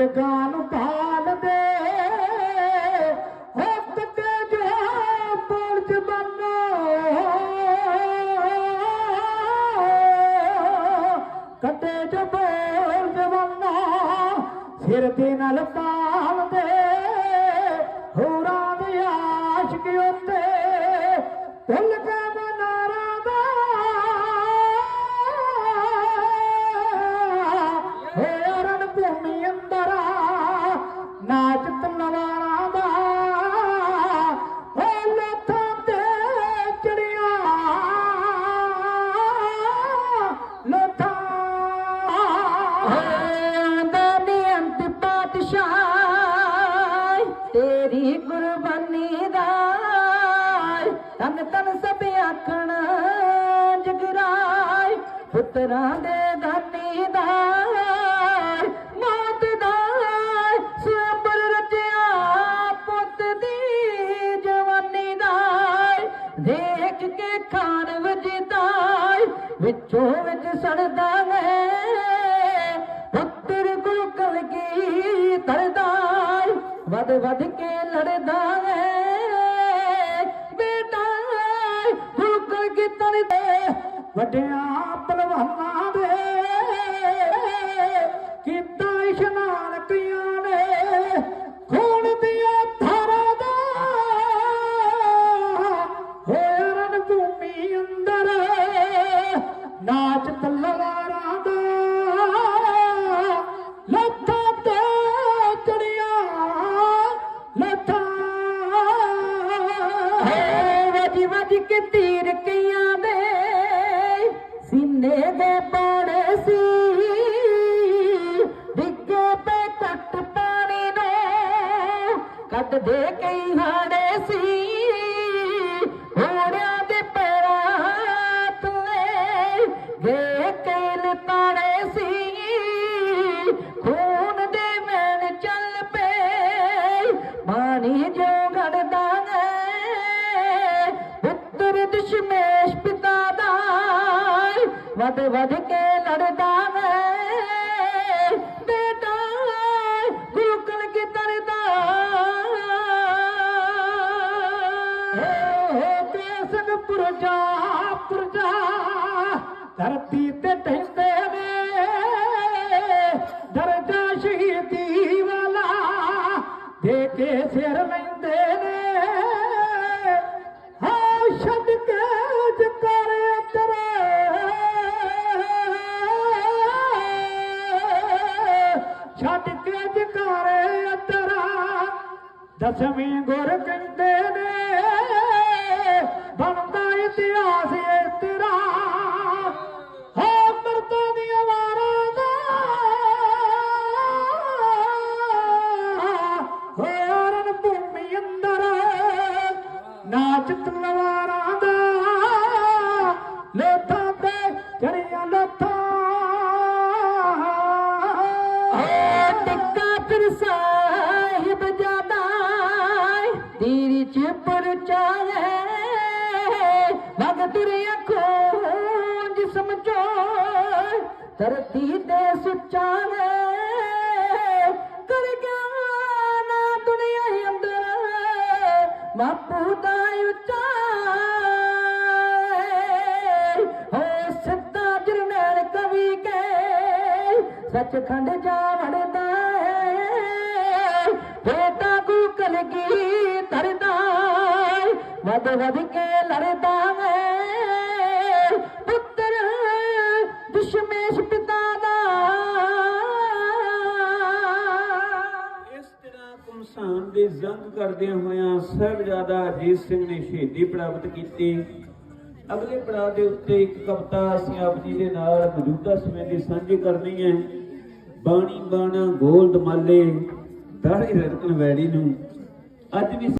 ਮਿਰਗਾਂ ਨੂੰ ਪਾਲਦੇ ਹੱਥ ਤੇ ਜੋ ਪੁਰਜ ਬੰਨੋ। ਕੱਟੇ ਜੋ ਪੁਰਜ ਬੰਨੋ। ਸਿਰ ਤੇ ਨਾਲ ਪਾ ਦਾ ਨਿਯੰਤ ਪਾਤਸ਼ਾਹ, ਤੇਰੀ ਕੁਰਬਾਨੀ ਦਾ ਤਨ ਤਨ ਸਭ ਆਖਣ ਜਗਰਾਏ ਪੁੱਤਰਾਂ ਦੇ ਦਾਨੀ ਦਾ ਮੌਤ ਦਾ ਸਿਆਪਰ ਰਚਿਆ ਪੁੱਤ ਦੀ ਜਵਾਨੀ ਦਾ ਦੇਖ ਕੇ ਖਾਨ ਵਜਦਾ ਵਿੱਚੋਂ ਵਿੱਚ ਸੜਦਾ ਵਦ ਵਦ ਕੇ ਲੜਦਾ ਹੈ ਬੇਟਾ ਗੁਰੂ ਕਲਗੀ ਦੇ ਵੱਡਿਆਂ ਪਹਿਲਵਾਨਾਂ ਵਜ ਕੇ ਤੀਰ ਕਈਆਂ ਦੇ ਸੀਨੇ ਦੇ ਪਾੜੇ ਸੀ। ਡਿੱਗੇ ਪੇ ਕੱਟ ਪਾਣੀ ਨੂੰ ਕੱਢ ਦੇ ਕਈ ਹਾੜੇ ਸੀ। ਹੋੜਿਆਂ ਦੇ ਪੈਰਾਂ ਥੱਲੇ ਗੇ ਕਈ ਲਤਾੜੇ ਸੀ। ਖੂਨ ਦੇ ਮੈਨ ਚੱਲ ਪਏ। ਪਾਣੀ लड़ेट पुरजा पुर धरती ते दर शहीदीर دسوي ترت ڀم اندر ناچ توهان دي ਤੇਰੀ ਚ ਪਰਚਾ ਹੈ ਵਗ ਤੁਰਿਆ ਖੋਜ ਸਮਝੋ ਧਰਤੀ ਤੇ ਸੁੱਚਾ ਹੈ। ਕਰ ਗਿਆ ਨਾ ਦੁਨੀਆ ਅੰਦਰ, ਬਾਪੂ ਦਾ ਉੱਚਾ ਹੋ ਸਿੱਧਾ ਜਰਨੈਲ ਕਵੀ ਕੇ, ਸੱਚਖੰਡ ਜਾ ਵੜੇ ਵਦ ਵਦ ਕੇ ਲੜਦਾ ਹੈ ਪੁੱਤਰ ਦੁਸ਼ਮੇਸ਼ ਪਿਤਾ ਦਾ। ਇਸ ਤਰ੍ਹਾਂ ਕਮਸਾਨ ਦੀ ਜੰਗ ਕਰਦਿਆਂ ਹੋਇਆਂ ਸਾਹਿਬਜ਼ਾਦਾ ਅਜੀਤ ਸਿੰਘ ਨੇ ਸ਼ਹੀਦੀ ਪ੍ਰਾਪਤ ਕੀਤੀ। ਅਗਲੇ ਪੜਾਅ ਦੇ ਉੱਤੇ ਇੱਕ ਕਵਿਤਾ ਅਸੀਂ ਆਪ ਜੀ ਦੇ ਨਾਲ ਮੌਜੂਦਾ ਸਮੇਂ ਦੀ ਸਾਂਝੀ ਕਰਨੀ ਹੈ। ਬਾਣੀ ਬਾਣਾ ਗੋਲਡ ਮਾਲੇ, ਦਾੜੀ ਰਤਨ ਵੈੜੀ ਨੂੰ। ਅੱਜ ਵੀ